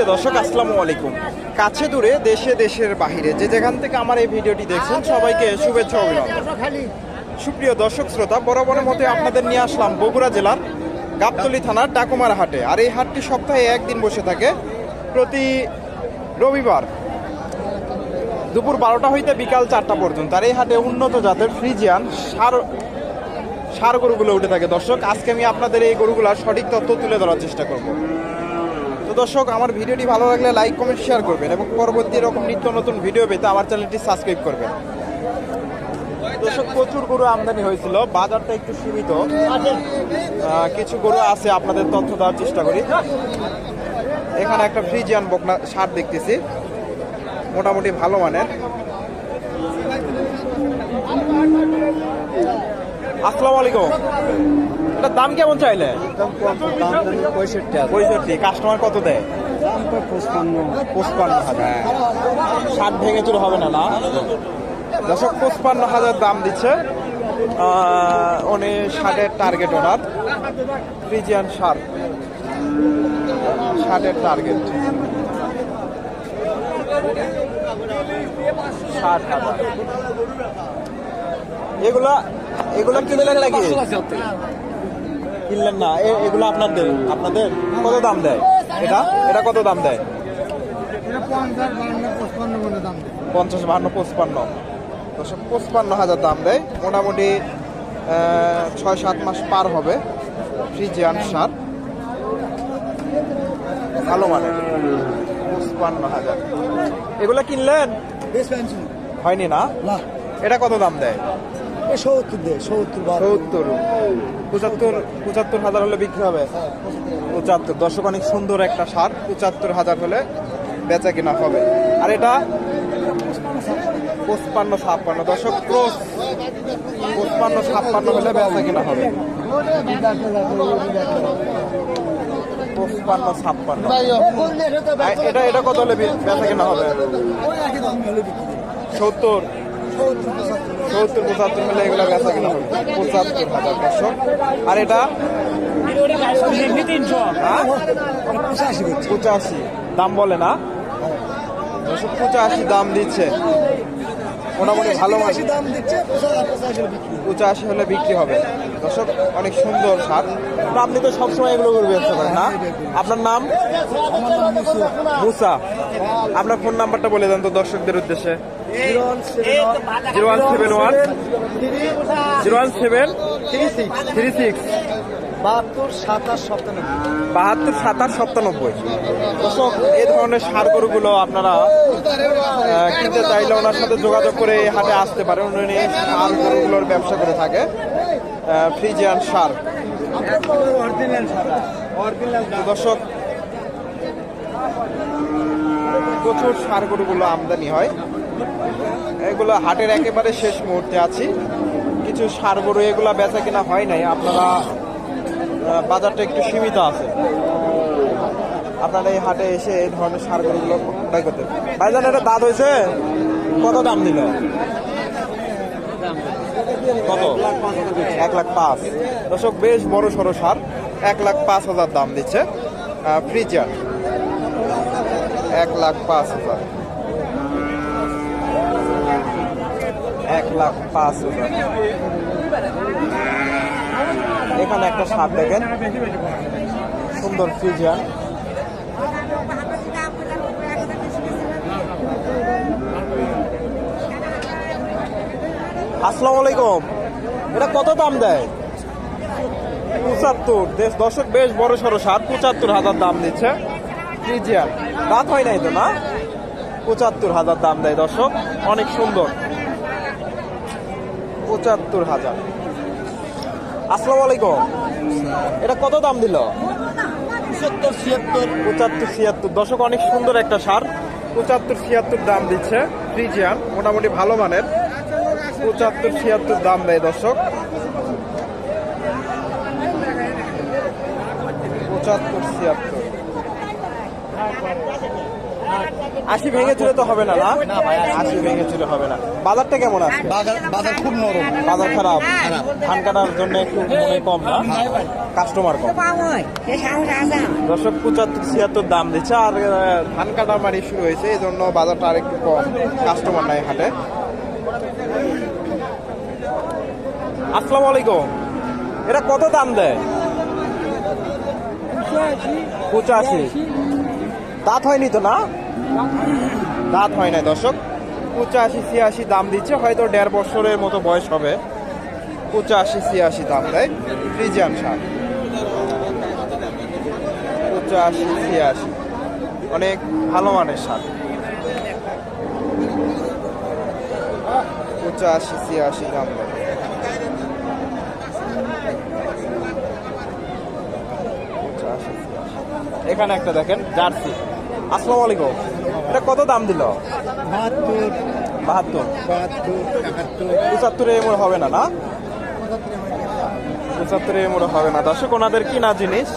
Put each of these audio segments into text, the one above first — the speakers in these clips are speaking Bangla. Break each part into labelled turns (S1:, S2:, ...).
S1: সুপ্রিয় দর্শক, আসসালামু আলাইকুম। কাছে দূরে, দেশে দেশের বাহিরে, যে যেখান থেকে আমার এই ভিডিওটি দেখছেন, সবাইকে শুভেচ্ছা অভিনন্দন। সুপ্রিয় দর্শক, শ্রোতা, বরাবরের মতে আপনাদের নিয়ে আসলাম বগুড়া জেলার গাবতলী থানার ডাকুমার হাটে। আর এই হাটটি সপ্তাহে একদিন বসে থাকে, প্রতি রবিবার দুপুর বারোটা হইতে বিকাল চারটা পর্যন্ত। আর এই হাটে উন্নত জাতের ফ্রিজিয়ান সার সার গরুগুলো উঠে থাকে। দর্শক, আজকে আমি আপনাদের এই গরুগুলার সঠিক তথ্য তুলে ধরার চেষ্টা করব। তো দর্শক, আমার ভিডিওটি ভালো লাগলে লাইক কমেন্ট শেয়ার করবেন এবং পরবর্তী এরকম নিত্য নতুন ভিডিও পেতে আমার চ্যানেলটি সাবস্ক্রাইব করবেন। দর্শক, প্রচুর গরু আমদানি হয়েছিল, বাজারটা একটু সীমিত। কিছু গরু আছে, আপনাদের তথ্য দেওয়ার চেষ্টা করি। এখানে একটা ফ্রিজিয়ান বকনা সার দেখতেছি, মোটামুটি ভালো মানের। আসসালামু আলাইকুম। এটার দাম কেমন চাইলে?
S2: পঁয়ষট্টি
S1: কাস্টমার কত দেয়?
S2: পঁচপান্ন
S1: হাজার। ষাট ভেঙে চুর হবে না না? দশক পঁচপান্ন হাজার দাম দিচ্ছে। উনি ষাটের টার্গেট ওনার। ফ্রিজিয়ান সার ষাটের টার্গেট ষাট হাজার। এগুলা এগুলা কিনলেন নাকি? কিনলেন না এ- এগুলো আপনাদের আপনাদের কত দাম দেয়? এটা? এটা কত দাম দেয়? পঞ্চাশ বাহান্ন পঁচপান্ন। পঁচপান্ন হাজার দাম দেয়। মোটামুটি ছয় সাত মাস পার হবে। ফ্রিজিয়ান সার। ভালো মানের। পঁচপান্ন হাজার। এগুলো কিনলেন? হয়নি না। এটা কত দাম দেয়?
S2: সত্তর সত্তর
S1: সত্তর। পঁচাত্তর পঁচাত্তর হাজার হলে বিক্রি হবে। পঁচাত্তর দর্শক অনেক সুন্দর একটা সার, পঁচাত্তর হাজার হলে বেচা কিনা হবে। আর এটা পঁচপান্ন, ছাপ্পান্ন দর্শক ক্রস, পঁচপান্ন, ছাপ্পান্ন হলে বেচা কিনা হবে। পঁচপান্ন, ছাপ্পান্ন। এটা এটা কত হলে বেচা কিনা হবে? সত্তর। সত্তর পঁচাত্তর হলে এগুলো বেচা কিনা হবে। পঁচাত্তর হাজার দর্শক আর এটা? হ্যাঁ?
S2: পঁচাশি।
S1: দাম বলে না? পঁচাশি দাম দিচ্ছে। মোটামুটি ভালো মাছ
S2: পঁচাশি দাম দিচ্ছে পঁচাশি পঁচাশি বিক্রি
S1: হলে বিক্রি হবে। দর্শক অনেক সুন্দর সার। আপনি তো সবসময় এগুলো করে ব্যবসা করেন না? আপনার নাম
S2: মুসু।
S1: মুসা। আপনার ফোন নাম্বারটা বলে দেন তো দর্শকদের উদ্দেশ্যে।
S2: Zero one seven
S1: one. Zero one seven.
S2: Three six
S1: three six.
S2: বাহাত্তর সাতাশ সপ্তানব্বই।
S1: বাহাত্তর সাতাশ সাতানব্বই দর্শক এই ধরনের সার গরুগুলো আপনারা কিনতে চাইলে ওনার সাথে যোগাযোগ করে এই হাটে আসতে পারেন। উনি সার গরুগুলোর ব্যবসা করে থাকে ফ্রিজিয়ান সার। দর্শক প্রচুর সার গরুগুলো আমদানি হয়। এগুলো হাটের একেবারে শেষ মুহূর্তে আছি। কিছু সার গরু এগুলা বেচা কিনা হয় নাই। আপনারা বাজারটা একটু সীমিত আছে। আপনারা এই হাটে এসে এই ধরনের সার গরুগুলো ক্রয় করতে এটা দাঁত হয়েছে? কত দাম দিল? এক লাখ পাঁচ। দর্শক, বেশ বড় সড়ো সার। এক লাখ পাঁচ হাজার দাম দিচ্ছে ফ্রিজার এক লাখ পাঁচ হাজার। এক লাখ পাঁচ হাজার। এখানে একটা সার দেখেন। সুন্দর ফ্রিজিয়ান আসসালামু আলাইকুম। এটা কত দাম দেয়? পঁচাত্তর। দেশ দর্শক, বেশ বড় সড়ো সাত পঁচাত্তর হাজার দাম দিচ্ছে ফ্রিজিয়ান রাত হয় নাই তো না? পঁচাত্তর হাজার দাম দেয় দর্শক অনেক সুন্দর। পঁচাত্তর হাজার। আসসালামু আলাইকুম। এটা কত দাম দিল?
S2: পঁচাত্তর ছিয়াত্তর।
S1: পঁচাত্তর ছিয়াত্তর। দশক অনেক সুন্দর একটা সার। পঁচাত্তর ছিয়াত্তর দাম দিচ্ছে ফ্রিজিয়ান মোটামুটি ভালো মানের। পঁচাত্তর ছিয়াত্তর দাম দেয় দর্শক। পঁচাত্তর ছিয়াত্তর। আশি ভেঙে চুলে তো হবে না না? আশি ভেঙে চুলে হবে না। বাজারটা কেমন আছে?
S2: বাজার বাজার খুব নরম।
S1: বাজার খারাপ। ধান কাটার জন্য একটু মনে কম না? কাস্টমার কম। দর্শক পঁচাত্তর ছিয়াত্তর দাম দিচ্ছে আর ধান কাটা মারি শুরু হয়েছে এই জন্য বাজারটা আর একটু কম। কাস্টমার নাই হাটে। আসসালামু আলাইকুম। এটা কত দাম দেয়? পঁচাশি। দাঁত হয়নি তো না? দাঁত হয় না দর্শক। পঁচাশি, ছিয়াশি দাম দিচ্ছে, হয়তো দেড় বছরের মতো বয়স হবে। পঁচাশি, ছিয়াশি দাম দেয় ফ্রিজিয়ান সার। পঁচাশি, ছিয়াশি। অনেক ভালো মানের সার। পঁচাশি, ছিয়াশি দাম দেয়। এখানে একটা দেখেন, জার্সি। আসসালামু আলাইকুম। এটা কত দাম দিল?
S2: বাহাত্তর।
S1: বাহাত্তর। পঁচাত্তরে এমর হবে না না? পঁচাত্তরে এমর হবে না। দর্শক ওনাদের কিনা জিনিস?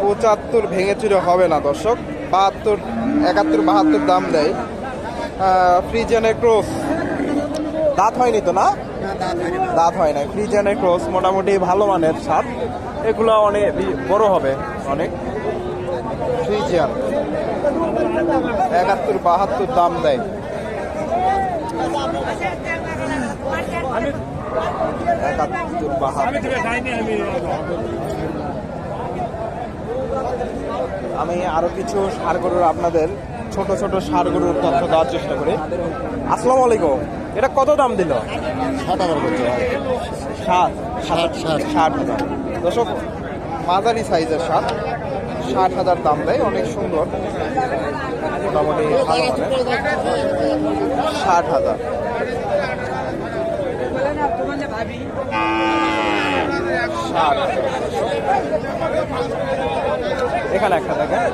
S1: পঁচাত্তর ভেঙে চুরে হবে না দর্শক। বাহাত্তর একাত্তর বাহাত্তর দাম দেয়। ফ্রিজেনের ক্রস। দাঁত হয়নি তো না? দাঁত হয় না ফ্রিজেনের ক্রস মোটামুটি ভালো মানের সার এগুলো অনেক বড় হবে অনেক। ফ্রিজিয়ান একাত্তর বাহাত্তর দাম দেয়। একাত্তর বাহাত্তর। আমি আরও কিছু সার গরুর আপনাদের ছোট ছোট সার গরুর তথ্য দেওয়ার চেষ্টা করি। আসসালামু আলাইকুম। এটা কত দাম দিল?
S2: ষাট হাজার করতে
S1: সাত
S2: ষাট, ষাট।
S1: হাজার। দর্শক মাঝারি সাইজের ষাট ষাট হাজার দাম দেয়, অনেক সুন্দর। মোটামুটি ষাট হাজার। ষাট। এখানে একটা দেখেন।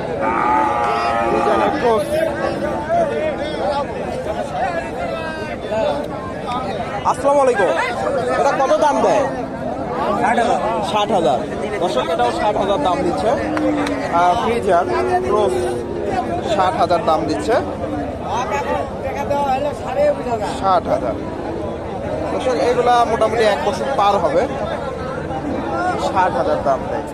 S1: আসসালামু আলাইকুম। এটা কত দাম দেয়? ষাট হাজার। দর্শক এটাও ষাট হাজার দাম দিচ্ছে। ফ্রিজার ক্রস ষাট হাজার দাম দিচ্ছে। ষাট হাজার। দর্শক, এগুলা মোটামুটি এক বছর পার হবে। ষাট হাজার দাম দেয়।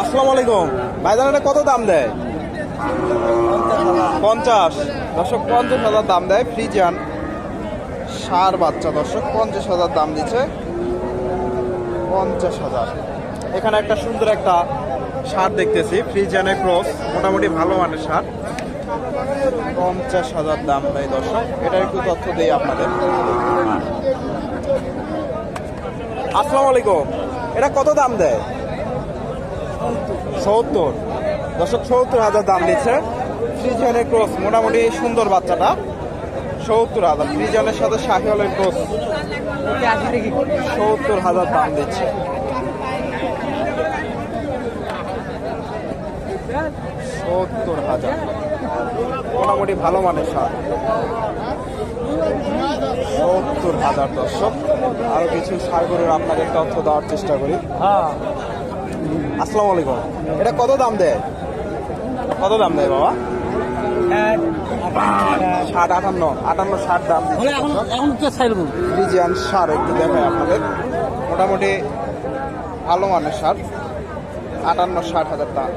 S1: আসসালামু আলাইকুম। ভাইজান, এটা কত দাম দেয়? পঞ্চাশ দর্শক, পঞ্চাশ হাজার দাম দেয় ফ্রিজ ফ্রিজান সার বাচ্চা, দর্শক, পঞ্চাশ হাজার দাম দিচ্ছে। পঞ্চাশ হাজার। এখানে একটা সুন্দর একটা সার দেখতেছি ফ্রিজানের ক্রস, মোটামুটি ভালো মানের সার। পঞ্চাশ হাজার দাম দেয় দর্শক। এটা একটু তথ্য দেই আপনাদের। আসসালামু আলাইকুম। এটা কত দাম দেয়? সত্তর। দর্শক, সত্তর হাজার দাম দিচ্ছে। ফ্রিজনের ক্রস, মোটামুটি সুন্দর বাচ্চাটা। সত্তর হাজার। ফ্রিজনের সাথে শাহিওয়ালের ক্রস সত্তর হাজার দাম দিচ্ছে। সত্তর হাজার। মোটামুটি ভালো মানের সার সত্তর হাজার দর্শক। আরও কিছু সার গরুর আপনাদের তথ্য দেওয়ার চেষ্টা করি। আসসালামু আলাইকুম। এটা কত দাম দেয়? কত দাম দেয় বাবা? ষাট আটান্ন আটান্ন ষাট দাম ফ্রিজিয়ান সার একটু দেখায় আপনাদের। মোটামুটি ভালো মানের সার আটান্ন ষাট হাজার দাম।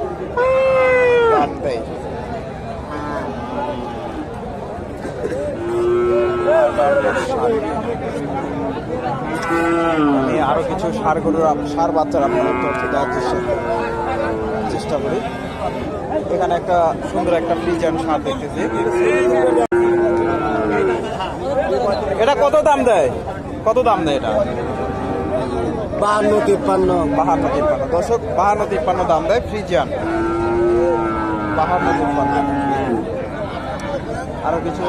S1: দাম দেয় আমি আরও কিছু সার গরুর সার বাচ্চার আপনাদের তথ্য দেওয়ার চেষ্টা করি। এখানে একটা সুন্দর একটা ফ্রিজান সার দেখতেছি। এটা কত দাম দেয়? কত দাম দেয় এটা?
S2: বাহান্ন তিপ্পান্ন।
S1: বাহান্ন তিপ্পান্ন। দর্শক বাহান্ন তিপ্পান্ন দাম দেয় ফ্রিজিয়ান বাহান্ন তিপ্পান্ন। আরও কিছু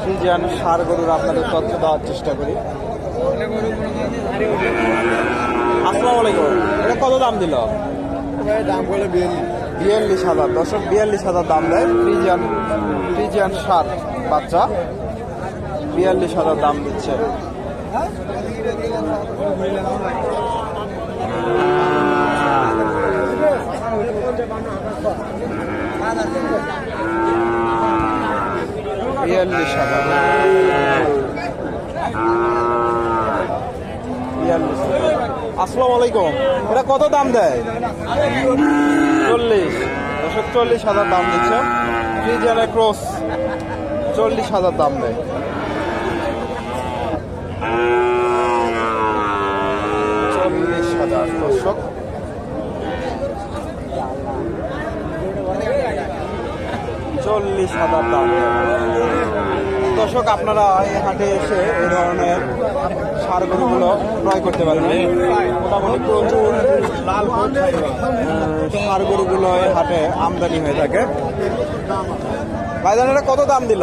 S1: ফ্রিজিয়ান সার গরুর আপনাদের তথ্য দেওয়ার চেষ্টা করি। আসসালামু আলাইকুম। এটা কত দাম দিল?
S2: ভাই দাম বলে বিয়াল্লিশ
S1: হাজার। দর্শক, বিয়াল্লিশ হাজার দাম দেয় ফ্রিজিয়ান ফ্রিজিয়ান সাত বাচ্চা। বিয়াল্লিশ হাজার দাম দিচ্ছে। বিয়াল্লিশ হাজার। বিয়াল্লিশ আসসালামু আলাইকুম। এটা কত দাম দেয়? চল্লিশ। দশক চল্লিশ হাজার দাম দিচ্ছে। ফ্রিজিয়ানা ক্রস চল্লিশ হাজার দাম দেয়। চল্লিশ হাজার চল্লিশ হাজার দাম দর্শক, আপনারা এই হাটে এসে এই ধরনের সার গরুগুলো ক্রয় করতে পারবেন মোটামুটি প্রচুর লাল সার হাটে আমদানি হয়ে থাকে। ভাইজান কত দাম দিল?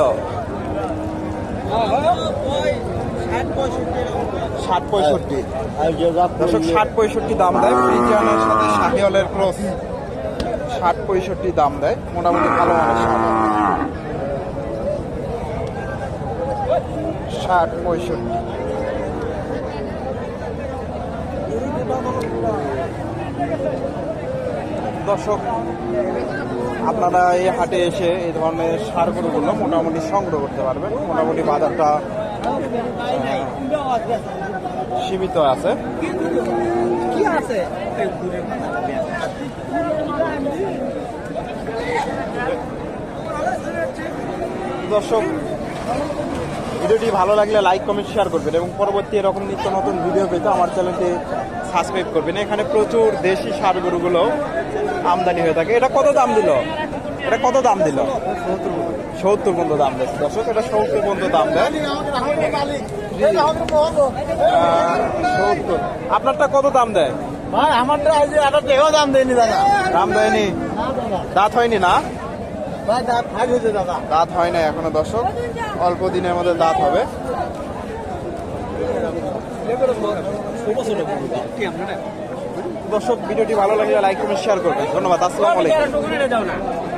S1: ষাট পঁয়ষট্টি। ষাট পঁয়ষট্টি দাম দেয়। ফ্রিজিয়ানের সাথে শাহিওয়ালের ক্রস। ষাট পঁয়ষট্টি দাম দেয়। মোটামুটি ভালো ষাট পঁয়ষট্টি। দর্শক, আপনারা এই হাটে এসে এই ধরনের সার গরুগুলো মোটামুটি সংগ্রহ করতে পারবেন। মোটামুটি বাজারটা সীমিত আছে। দর্শক, ভিডিওটি ভালো লাগলে লাইক, কমেন্ট, শেয়ার করবেন এবং পরবর্তী এরকম নিত্য নতুন ভিডিও পেতে আমার চ্যানেলটি সাবস্ক্রাইব করবেন এখানে প্রচুর দেশি সার গরুগুলো আমদানি হয়ে থাকে। এটা কত দাম দিল? এটা কত দাম দিল? সত্তর পর্যন্ত দাম দেয় দর্শক এটা সত্তর পর্যন্ত দাম দেয়। সত্তর। আপনারটা কত দাম দেয়?
S2: ভাই আমারটা আজ একটা টেকাও দাম দেয়নি দাদা।
S1: দাম দেয়নি? দাঁত হয়নি না?
S2: দাঁত
S1: হয় না এখনও দর্শক। অল্প দিনের মধ্যে দাঁত হবে। দর্শক ভিডিওটি ভালো লাগলে লাইক কমেন্ট শেয়ার করবেন। ধন্যবাদ আসসালামু আলাইকুম।